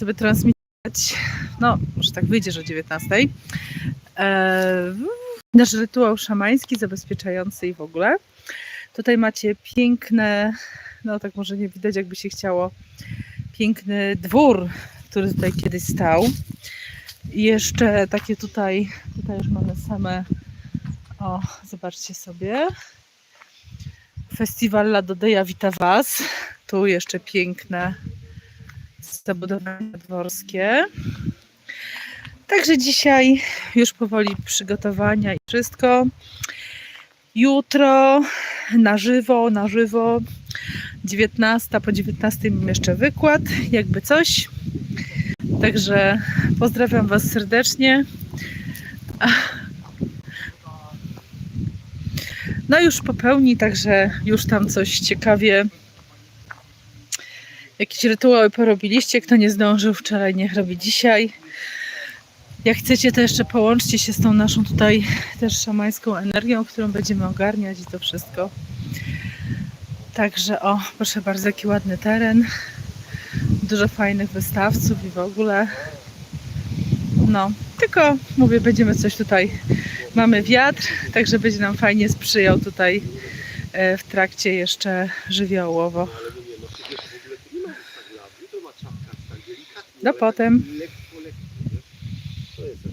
sobie transmitować, no może tak wyjdzie, że o 19. E, nasz rytuał szamański zabezpieczający i w ogóle. Tutaj macie piękne, no tak może nie widać jakby się chciało, piękny dwór, który tutaj kiedyś stał. I jeszcze takie tutaj, tutaj już mamy same, o zobaczcie sobie, Festiwal La Dodeja wita Was. Tu jeszcze piękne zabudowania dworskie. Także dzisiaj już powoli przygotowania i wszystko. Jutro na żywo, na żywo. 19 po 19 mam jeszcze wykład, jakby coś. Także pozdrawiam Was serdecznie. No już po pełni, także już tam coś ciekawie. Jakieś rytuały porobiliście. Kto nie zdążył wczoraj, niech robi dzisiaj. Jak chcecie, to jeszcze połączcie się z tą naszą tutaj też szamańską energią, którą będziemy ogarniać i to wszystko. Także o, proszę bardzo, jaki ładny teren. Dużo fajnych wystawców i w ogóle. No, tylko mówię, będziemy coś tutaj. Mamy wiatr, także będzie nam fajnie sprzyjał tutaj e, w trakcie jeszcze żywiołowo. No potem. Lekko, lekko.